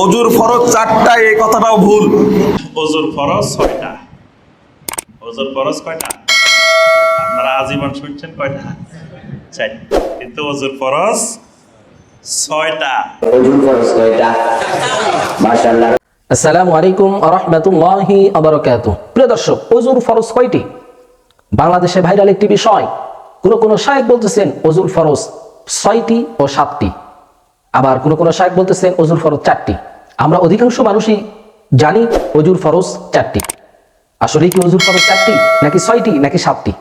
অজুর ফরজ চারটা এই কথাটাও ভুল। ওজুর ফরজ ছয়টা। ওজুর ফরজ কয়টা? আপনারা আজীবন শুনছেন কয়টা? চারটা। কিন্তু ওজুর ফরজ ছয়টা। ওজন খরচ কয়টা মাশাআল্লাহ। আসসালামু আলাইকুম রহমতুল্লাহি আবরকাত প্রিয় দর্শক অজুর ফরজ কয়টি? বাংলাদেশে ভাইরাল একটি বিষয়। কোন কোন শায়েক বলতেছেন অজুর ফরজ ছয়টি ও সাতটি। আবার কোন কোন শায়েক বলতেছেন অজুর ফরজ চারটি। আমরা অধিকাংশ মানুষই জানি অজুর ফরজ চারটি। আসলে কি অজুর ফরজ চারটি, নাকি ছয়টি, নাকি সাতটি?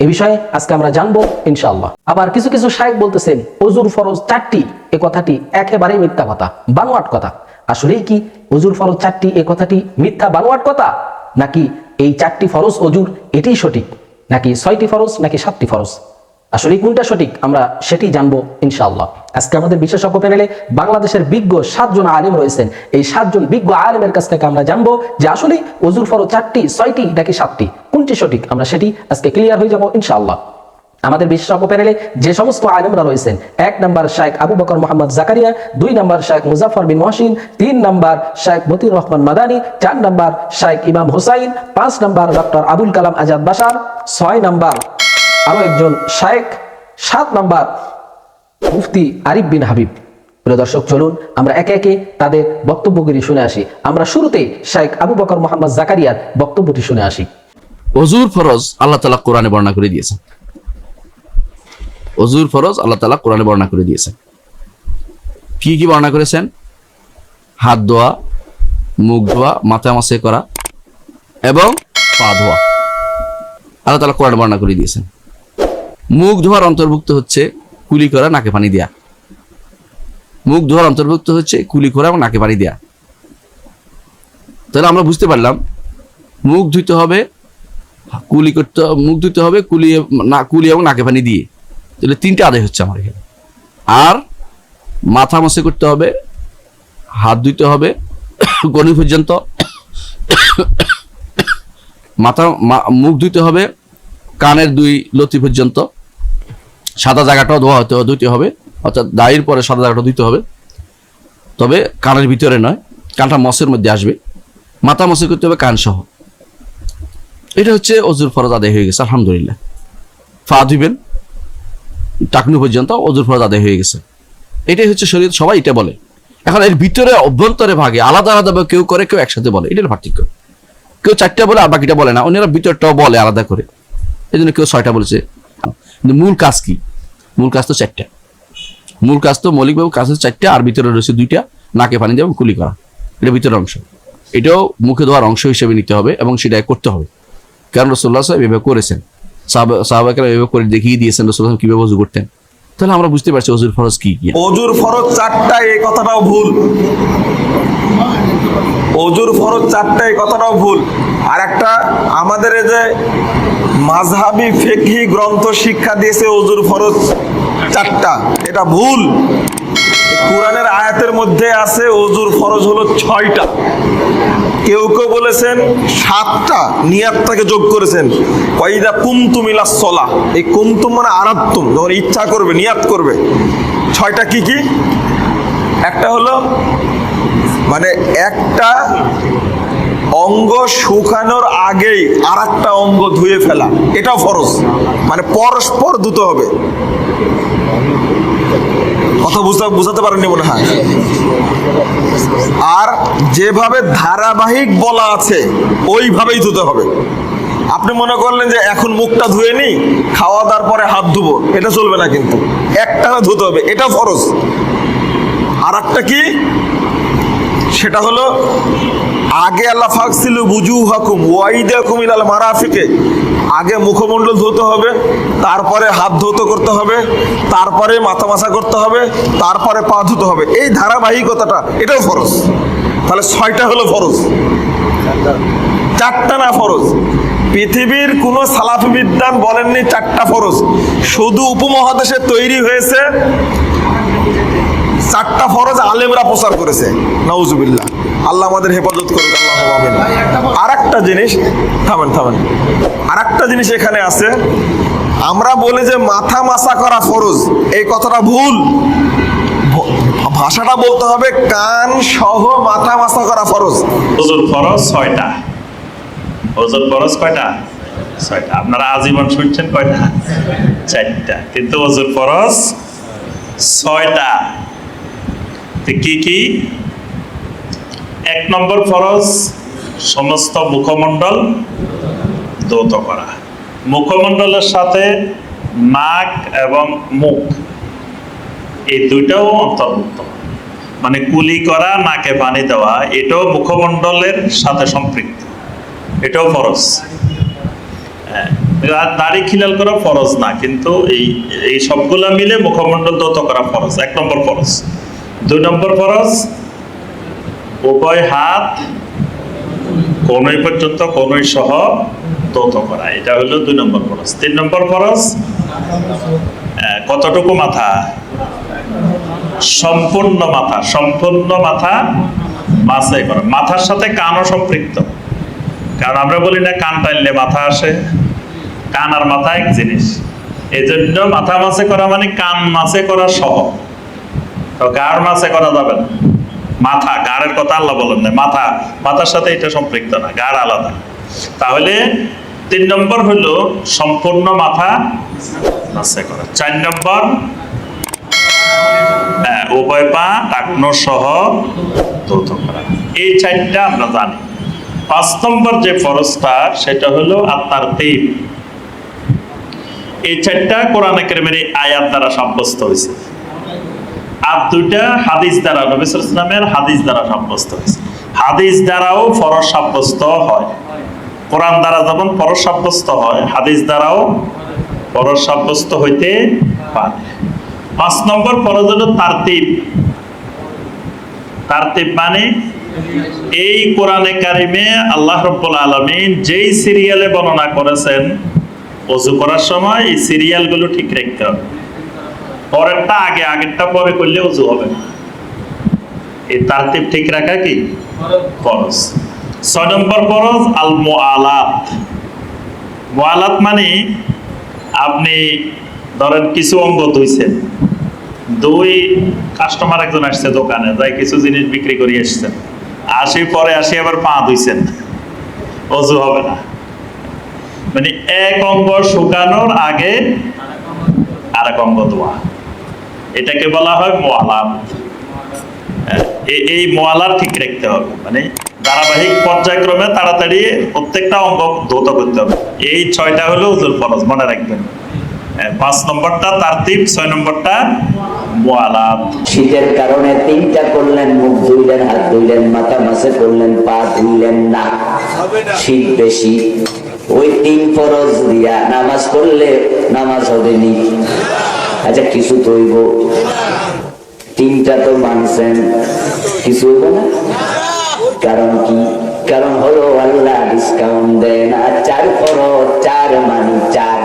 এ বিষয়ে আজকে আমরা জানব ইনশাআল্লাহ। আবার কিছু কিছু শায়েক বলতেছেন অজুর ফরজ চারটি, এ কথাটি একেবারেই মিথ্যা কথা, বানোয়াট কথা। আসলেই কি অজুর ফরজ চারটি, এ কথাটি মিথ্যা, বানোয়াট কথা? নাকি এই চারটি ফরজ অজুর, এটিই সঠিক? নাকি ছয়টি ফরজ, নাকি সাতটি ফরজ? আসলে কোনটা সঠিক? আমরা সেটি জানব ইনশাআল্লাহ। আজকে আমাদের বিশেষজ্ঞ প্যানেলে বাংলাদেশের বিজ্ঞ সাতজন আলেম রয়েছেন। এই সাতজন বিজ্ঞ আলেমের কাছ থেকে আমরা জানব যে আসলে অজুর ফরজ চারটি, ছয়টি নাকি সাতটি? কোনটি সঠিক? আমরা সেটি আজকে ক্লিয়ার হয়ে যাব ইনশাআল্লাহ। আমাদের বিশেষজ্ঞ প্যানেলে যে সমস্ত আলেমরা রয়েছেন, এক নম্বর শাহেখ আবু বকর মোহাম্মদ জাকারিয়া, দুই নম্বর শাইখ মুজাফর বিন মহসিন, তিন নম্বর শাহেখ মতির রহমান মাদানী, চার নম্বর শাইখ ইমাম হুসাইন, পাঁচ নম্বর ডক্টর আবুল কালাম আজাদ বাসার ছয় নম্বর আরও একজন শাইখ সাত নম্বর মুফতি আরিফ বিন হাবিব। প্রিয় দর্শক, চলুন আমরা একে একে তাদের বক্তব্যগুলি শুনে আসি। আমরা শুরুতেই শাইখ আবু বকর মোহাম্মদ জাকারিয়ার বক্তব্যটি শুনে আসি। অজুর ফরজ আল্লাহ তালা কোরআনে বর্ণনা করে দিয়েছেন। ফরজ আল্লাহ তালা কোরআনে বর্ণনা করে কি কি বর্ণনা করেছেন? হাত ধোয়া, মুখ ধোয়া, মাথা মাসে করা এবং পা ধোয়া। আল্লাহ তালা কোরআনে বর্ণনা করে দিয়েছেন। মুখ ধোয়ার অন্তর্ভুক্ত হচ্ছে কুলি করা, নাকে পানি দেয়া। মুখ ধোয়ার অন্তর্ভুক্ত হচ্ছে কুলি করা এবং নাকে পানি দেয়া। তাহলে আমরা বুঝতে পারলাম, মুখ ধুইতে হবে, কুলি করতে, মুখ ধুতে হবে কুলি, না, কুলি এবং নাকে পানি দিয়ে। তাহলে তিনটে আদায় হচ্ছে আমার এখানে। আর মাথা মশে করতে হবে, হাত ধুইতে হবে গণি পর্যন্ত মাথা মুখ ধুইতে হবে, কানের দুই লতি পর্যন্ত। সাদা জায়গাটাও ধোয়া হতে ধুইতে হবে। অর্থাৎ দায়ের পরে সাদা জায়গাটা ধুইতে হবে। তবে কানের ভিতরে নয়, কানটা মসের মধ্যে আসবে। মাথা মসে করতে হবে কান সহ এটা হচ্ছে অজুর ফরজ আদায় হয়ে গেছে, আলহামদুলিল্লাহ। ফা ধুইবেন, টাকনু পর্যন্ত অজুর ফরজ আদায় হয়ে গেছে। এটাই হচ্ছে শরীর সবাই এটা বলে। এখন এর ভিতরে অভ্যন্তরে ভাগে আলাদা আলাদাভাবে কেউ করে, কেউ একসাথে বলে। এটার পার্থক্য। কেউ চারটা বলে, আর বাকিটা বলে না। অন্যরা ভিতরটাও বলে আলাদা করে। এই জন্য কেউ ছয়টা বলেছে। মূল কাজ কি? মূল কাজ তো চারটা। মূল কাজ তো মৌলিকভাবে কাজ হচ্ছে চারটা, আর ভিতরে রয়েছে দুইটা, নাকে পানি এবং কুলি করা। এটা ভিতরের অংশ। এটাও মুখে ধোয়ার অংশ হিসেবে নিতে হবে এবং সেটা করতে হবে। কারণ রসুল্লাহ সাহেব এভাবে করেছেন। সাহাবাকেরা এভাবে করে দেখিয়ে দিয়েছেন রসুল্লাহ সাহেব কীভাবে অজু করতেন। তাহলে আমরা বুঝতে পারছি অজুর ফরজ কি কি অজুর ফরজ চারটা এই কথাটাও ভুল। অজুর ফরজ চারটা এই কথাটাও ভুল। আর একটা আমাদের এই যে মাঝহাবি ফেকহি গ্রন্থ শিক্ষা দিয়েছে অজুর ফরজ চারটা, এটা ভুল। কোরআনের আয়াতের মধ্যে আছে অজুর ফরজ হলো ছয়টা। কেউ কেউ বলেছেন সাতটা নিয়াতটাকে যোগ করেছেন। ওয়াইদা কুমতুম ইলা সলা। এই কুমতুম মানে আরাত্তুম, যখন ইচ্ছা করবে, নিয়াত করবে। ছয়টা কি কি? একটা হলো মানে একটা অঙ্গ শুকানোর আগেই আর একটা অঙ্গ ধুয়ে ফেলা। এটাও ফরজ। মানে পরস্পর ধুতে হবে। কথা বুঝতে বুঝাতে পারেননি মনে হয়? আর যেভাবে ধারাবাহিক বলা আছে, ওইভাবেই ধুতে হবে। আপনি মনে করলেন যে এখন মুখটা ধুয়ে নি খাওয়া দাওয়ার পরে হাত ধুবো, এটা চলবে না কিন্তু। একটানা ধুতে হবে, এটা ফরজ। আর একটা কি? সেটা হলো, আগে আল্লাহ ফাকছিল বুজু হাকুম ওয়াইদা কুমিলাল মারাফিকে। আগে মুখমণ্ডল ধুতে হবে, তারপরে হাত ধৌত করতে হবে, তারপরে মাথা মাথা করতে হবে, তারপরে পা ধুতে হবে। এই ধারাবাহিকতাটা, এটাও ফরজ। তাহলে ছয়টা হলো ফরজ। চারটা না ফরজ? পৃথিবীর কোন সালাফি বিদ্যান বলেননি চারটা ফরজ। শুধু উপমহাদেশে তৈরি হয়েছে চারটা ফরজ আলেমরা প্রচার করেছে। নাউজুবিল্লাহ। আল্লাহ আমাদের হেফাজত আমিন। আর একটা জিনিস, থামেন থামেন। আর একটা জিনিস এখানে আছে। আমরা বলি যে মাথা মাসা করা ফরজ, এই কথাটা ভুল। ভাষাটা বলতে হবে কান সহ মাথা মাথা করা ফরজ। ওজুর ফরজ ছয়টা। ওজুর ফরজ কয়টা? ছয়টা। আপনারা আজীবন শুনছেন কয়টা? চারটা। কিন্তু ওজুর ফরজ ছয়টা। কি কি? এক নম্বর ফরজ, সমস্ত মুখমণ্ডল দৌত করা। মুখমণ্ডলের সাথে নাক এবং মুখ, এই দুইটাও অন্তর্ভুক্ত। মানে কুলি করা, নাকে পানি দেওয়া, এটাও মুখমণ্ডলের সাথে সম্পৃক্ত। এটাও ফরজ। দাড়ি খিলাল করা ফরজ না, কিন্তু এই এই সবগুলা মিলে মুখমণ্ডল দৌত করা ফরজ, এক নম্বর ফরজ। দুই নম্বর ফরজ, উভয় হাত কোনই পর্যন্ত, কোনই সহ দৌত করা। এটা হলো দুই নম্বর ফরজ। তিন নম্বর ফরজ কতটুকু মাথা? সম্পূর্ণ মাথা সম্পূর্ণ মাথা মাথায় করা। মাথার সাথে কানও সম্পৃক্ত। কারণ আমরা বলি না, কান টানলে মাথা আসে। কান আর মাথা এক জিনিস। এই জন্য মাথা মাছে করা মানে কান মাছে করা সহ। গাড় মাছে করা যাবে না। মাথা গাড়ের কথা আল্লাহ বলেন না মাথা মাথার সাথে এটা সম্পৃক্ত না গাড় আলাদা। তাহলে তিন নম্বর সম্পূর্ণ মাথা মাছে করা চার নম্বর হ্যাঁ, উভয় পা সহ করা। এই চারটা আমরা জানি। পাঁচ নম্বর যে ফরজটা সেটা হলো আত্মার তিন। এই চারটা কোরআনে কেরিমের আয়াত দ্বারা সাব্যস্ত হয়েছে। আর দুইটা হাদিস দ্বারা নবিসর ইসলামের হাদিস দ্বারা সাব্যস্ত হয়েছে। হাদিস দ্বারাও ফরজ সাব্যস্ত হয়। কোরআন দ্বারা যেমন ফরজ সাব্যস্ত হয়, হাদিস দ্বারাও ফরজ সাব্যস্ত হইতে পারে। পাঁচ নম্বর ফরজ হলো তারতিব। তারতিব মানে এই কোরআনে কারিমে আল্লাহ রব্বুল আলমিন যেই সিরিয়ালে বর্ণনা করেছেন, অজু করার সময় এই সিরিয়ালগুলো ঠিক রাখতে হবে। পরেরটা আগে আগেরটা পরে করলে অজু হবে। এই তারতিব ঠিক রাখা কি? ফরজ। ছয় নম্বর ফরজ আল মোয়ালাত মোয়ালাত মানে আপনি ধরেন কিছু অঙ্গ ধুইছেন। দুই কাস্টমার একজন আসছে দোকানে যাই কিছু জিনিস বিক্রি করে এসছেন আসি পরে আসি আবার পা ধুইছেন। অজু হবে না। মানে এক অঙ্গ শুকানোর আগে আরেক অঙ্গ ধোয়া। এটাকে বলা হয় মোয়ালাত হ্যাঁ, এই মোয়ালাত ঠিক রাখতে হবে। মানে ধারাবাহিক পর্যায়ক্রমে তাড়াতাড়ি প্রত্যেকটা অঙ্গ ধৌত করতে হবে। এই ছয়টা হলো উজুর ফরজ মনে রাখবেন। হ্যাঁ, পাঁচ নম্বরটা ছয় নম্বরটা শীতের কারণে তিনটা করলেন মুখ ধুইলেন হাত ধুইলেন মাথা মাসে করলেন পা ধুইলেন না। শীত বেশি। ওই তিন ফরজ দিয়া নামাজ পড়লে নামাজ হবে নি আচ্ছা কিছু তৈব তিনটা তো মানছেন কিছু হইব না কারণ কি কারণ হলো আল্লাহ ডিসকাউন্ট দেন আর চার ফরজ চার মানি চার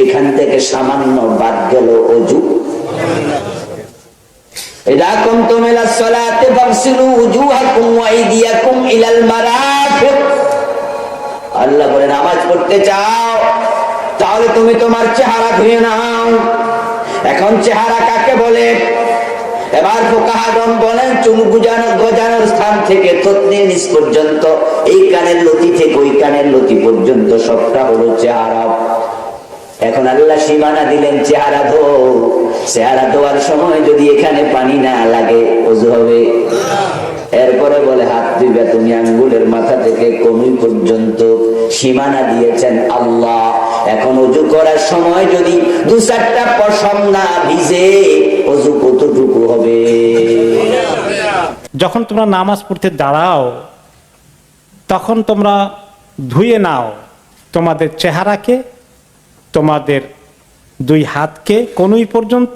এখান থেকে সামান্য বাদ গেল অজু إذا قمتم إلى الصلاة فاغسلوا وجوهكم وأيديكم إلى المرافق আল্লাহ বলে নামাজ পড়তে চাও তাহলে তুমি তোমার চেহারা ধুয়ে নাও। এখন চেহারা কাকে বলে? এবার ফোকাহাগন বলেন চুল গুজানো, গজানোর স্থান থেকে থতনির পর্যন্ত, এই কানের লতি থেকে ওই কানের লতি পর্যন্ত সবটা হলো চেহারা। এখন আল্লাহ সীমানা দিলেন, চেহারা ধো। চেহারা ধোয়ার সময় যদি এখানে পানি না লাগে, অজু হবে। এরপরে বলে, হাত দিবে তুমি, আঙ্গুলের মাথা থেকে কমি পর্যন্ত সীমানা দিয়েছেন আল্লাহ। এখন অজু করার সময় যদি দু চারটা পশম না ভিজে অজু কতটুকু হবে? যখন তোমরা নামাজ পড়তে দাঁড়াও, তখন তোমরা ধুয়ে নাও তোমাদের চেহারাকে, তোমাদের দুই হাতকে কনুই পর্যন্ত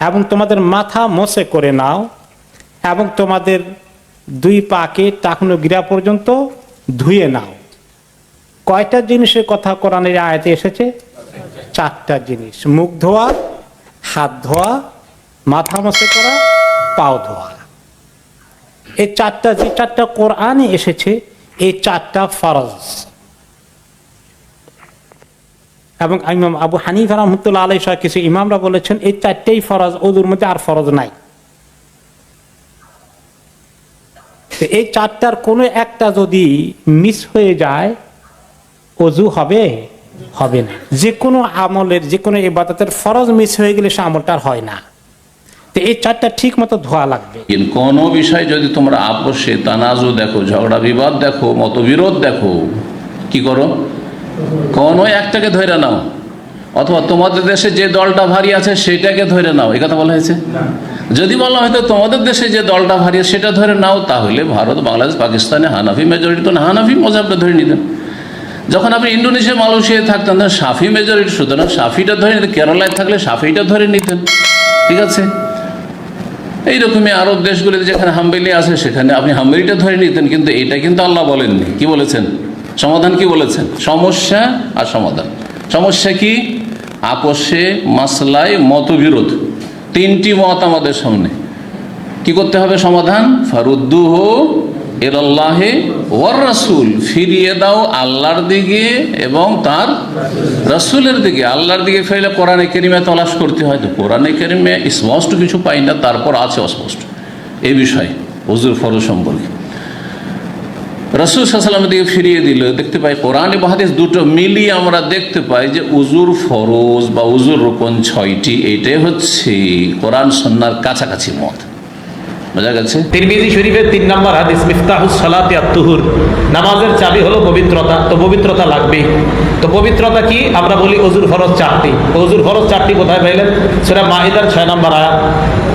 এবং তোমাদের মাথা মোছে করে নাও এবং তোমাদের দুই পাকে টাকনো গিরা পর্যন্ত ধুয়ে নাও। কয়টা জিনিসের কথা কোরআনের আয়াতে এসেছে? চারটা জিনিস। মুখ ধোয়া, হাত ধোয়া, মাথা মোছে করা, পাও ধোয়া। এই চারটা যে চারটা কোরআনে এসেছে, এই চারটা ফরজ। এবং ইমাম আবু হানিফা রহমতুল্লাহ আলাই সহ কিছু ইমামরা বলেছেন, এই চারটেই ফরজ, ওদের মধ্যে আর ফরজ নাই। এই চারটার কোনো একটা যদি মিস হয়ে যায় অজু হবে হবে না। যে কোনো আমলের যে কোনো ইবাদতের ফরজ মিস হয়ে গেলে সে আমলটা আর হয় না। তো এই চারটা ঠিক মতো ধোয়া লাগবে। কিন্তু কোনো বিষয় যদি তোমরা আপোষে তানাজু দেখো ঝগড়া বিবাদ দেখো মতবিরোধ দেখো কি করো? কোনো একটাকে ধরে নাও। অথবা তোমাদের দেশে যে দলটা ভারী আছে সেটাকে ধরে নাও। এই কথা বলা হয়েছে? যদি বলা হয়তো তোমাদের দেশে যে দলটা ভারী সেটা ধরে নাও তাহলে ভারত বাংলাদেশ পাকিস্তানে হানাফি মেজরিটি তো হানাফি মজাবটা ধরে নিতেন যখন আপনি ইন্ডোনেশিয়া মালয়েশিয়ায় থাকতেন, তখন সাফি মেজরিটি সুতরাং সাফিটা ধরে নিতেন, কেরালায় থাকলে সাফিটা ধরে নিতেন, ঠিক আছে? এইরকমই আরব দেশগুলিতে যেখানে হাম্বেলি আছে, সেখানে আপনি হাম্বেলিটা ধরে নিতেন, কিন্তু এটা কিন্তু আল্লাহ বলেননি। কি বলেছেন? সমাধান কি বলেছেন? সমস্যা আর সমাধান। সমস্যা কি? আপোষে, মাসলায় মতবিরোধ। তিনটি মত আমাদের সামনে। কি করতে হবে সমাধান? ফারুদ্দুহ এলাল্লাহে ওয়ার রাসুল, ফিরিয়ে দাও আল্লাহর দিকে এবং তার রাসুলের দিকে। আল্লাহর দিকে ফিরলে কোরআনে কেরিমে তলাশ করতে হয় তো কোরআনে কেরিমে স্পষ্ট কিছু পাই না, তারপর আছে অস্পষ্ট। এই বিষয়ে, হজুর ফরজ সম্পর্কে। রসুল সাল্লামের দিকে ফিরিয়ে দিল, দেখতে পাই কোরআন এবং দুটো মিলিয়ে আমরা দেখতে পাই যে উজুর ফরজ বা উজুর রোপণ ছয়টি, এটাই হচ্ছে কোরআন সন্ন্যার কাছাকাছি মত। বোঝা গেছে? তিরমিজি শরীফের তিন নম্বর হাদিস, মিফতাহুস সালাতি আত্তুহুর নামাজের চাবি হলো পবিত্রতা, তো পবিত্রতা লাগবেই। তো পবিত্রতা কি? আমরা বলি অজুর ফরজ চারটি। অজুর ফরজ চারটি কোথায় পাইলেন? সেটা মাহিদার ছয় নম্বর আয়াত।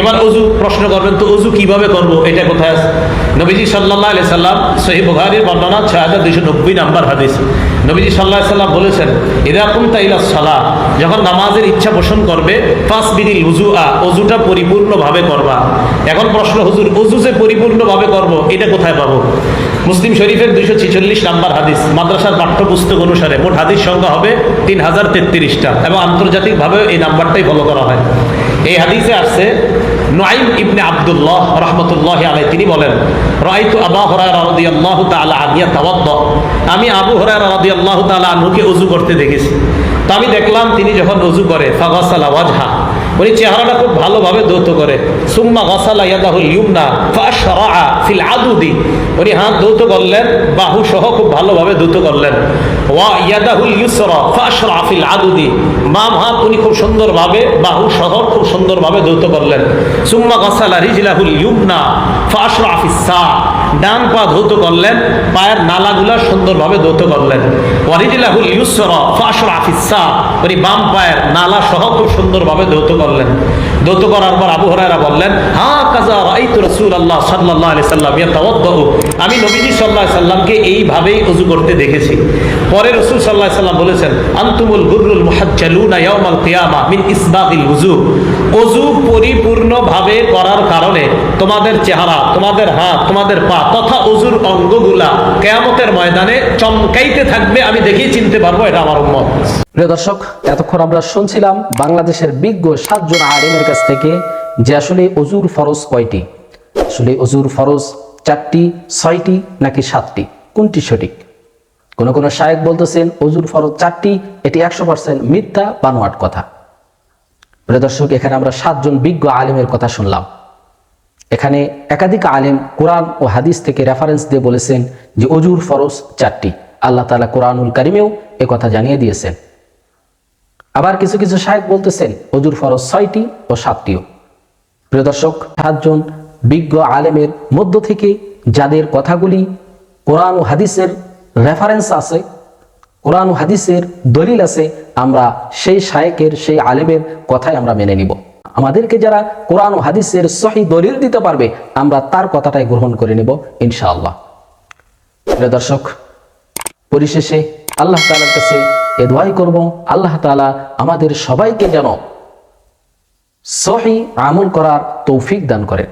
এবার অজু, প্রশ্ন করবেন, তো অজু কীভাবে করব? এটা কোথায় আছে? নবীজি সাল্লাহ আলি সাল্লাম সহি বুখারির বর্ণনা ছয় হাজার দুইশো নব্বই নাম্বার হাদিস। নবীজি সাল্লাহ সাল্লাম বলেছেন ইরাকুম তাইলা সালা যখন নামাজের ইচ্ছা পোষণ করবে ফাস বিদিল উজু আ অজুটা পরিপূর্ণভাবে করবা। এখন প্রশ্ন, হুজুর, অজু যে পরিপূর্ণভাবে করব, এটা কোথায় পাবো? মুসলিম শরীফের দুইশো ছিচল্লিশ নাম্বার হাদিস, মাদ্রাসার পাঠ্যপুস্তক অনুসারে মোট হাদিস সংখ্যা হবে তিন হাজার তেত্রিশটা, এবং আন্তর্জাতিকভাবে এই নাম্বারটাই ফলো করা হয়। এই হাদিসে আসছে নোয়াইম ইবনে আব্দুল্লাহ রহমতুল্লাহ আলাই তিনি বলেন রাইতু আবা রাদিয়াল্লাহু তাআলা আনিয়া তাওয়াদ্দা আমি আবু রাদিয়াল্লাহু তাআলা আনহুকে ওযু করতে দেখেছি। তো আমি দেখলাম তিনি যখন ওযু করে, ফাগাসালা ওয়াজহা, উনি চেহারাটা খুব ভালোভাবে দৌত করে, সুম্মা গাসালা ইয়াদাহুল ইউমনা ফাশরাআ ফিল আদুদি। উনি হাত দৌত করলেন বাহু সহ খুব ভালোভাবে দৌত করলেন। ওয়া ইয়াদাহুল ইউসরা ফাশরাআ ফিল আদুদি। বাম হাত উনি খুব সুন্দরভাবে, বাহু সহ খুব সুন্দরভাবে দৌত করলেন। সুম্মা গসালা রিজলাহুল ইউমনা ফাশরাআ ফিস সা ডান পা ধৌত করলেন, পায়ের সুন্দরভাবে ধৌত করলেন। ইউসরা ফাশরাআ ফিস সা উনি বাম পায়ের নালা সহ খুব সুন্দরভাবে ধৌত করলেন। ধৌত করার পর আবু হরায়রা বললেন, হা কাজা সাল্লাল্লাহু আলাইহি সাল্লাম আমি নবীজি সাল্লাল্লাহু সাল্লামকে এইভাবেই ওযু করতে দেখেছি। পরে রাসূল সাল্লাল্লাহু সাল্লাম বলেছেন, আনতুমুল মুহাজ্জালুনা কিয়ামা মিন ইসবাগিল ওযু ওযু পরিপূর্ণভাবে করার কারণে তোমাদের চেহারা, তোমাদের হাত, তোমাদের পা তথা ওযুর অঙ্গগুলা কিয়ামতের ময়দানে চমকাইতে থাকবে, আমি দেখেই চিনতে পারব, এটা আমার উম্মত। প্রিয় দর্শক, এতক্ষণ আমরা শুনছিলাম বাংলাদেশের বিজ্ঞ সাতজন আলিমের কাছ থেকে যে আসলে অজুর ফরজ কয়টি? আসলে অজুর ফরজ চারটি, ছয়টি নাকি সাতটি? কোনটি সঠিক? কোন কোন শায়েক বলতেছেন অজুর ফরজ চারটি, এটি একশো পার্সেন্ট মিথ্যা বানোয়াট কথা। প্রিয় দর্শক, এখানে আমরা সাতজন বিজ্ঞ আলিমের কথা শুনলাম। এখানে একাধিক আলেম কোরআন ও হাদিস থেকে রেফারেন্স দিয়ে বলেছেন যে অজুর ফরজ চারটি। আল্লাহ তালা কোরআনুল কারিমেও কথা জানিয়ে দিয়েছেন। আবার কিছু কিছু শাহেক বলতেছেন, অজুর ফরজ ছয়টি ও সাতটিও। প্রিয় দর্শক, সাতজন বিজ্ঞ আলেমের মধ্য থেকে যাদের কথাগুলি কোরআন ও হাদিসের রেফারেন্স আছে, কোরআন ও হাদিসের দলিল আছে, আমরা সেই শায়েকের সেই আলেমের কথাই আমরা মেনে নিব। আমাদেরকে যারা কোরআন ও হাদিসের সহি দলিল দিতে পারবে, আমরা তার কথাটাই গ্রহণ করে নেব, ইনশাআল্লাহ। প্রিয় দর্শক, পরিশেষে আল্লাহ তালার কাছে এ দোয়াই করব, আল্লাহ তালা আমাদের সবাইকে যেন সহি আমল করার তৌফিক দান করেন।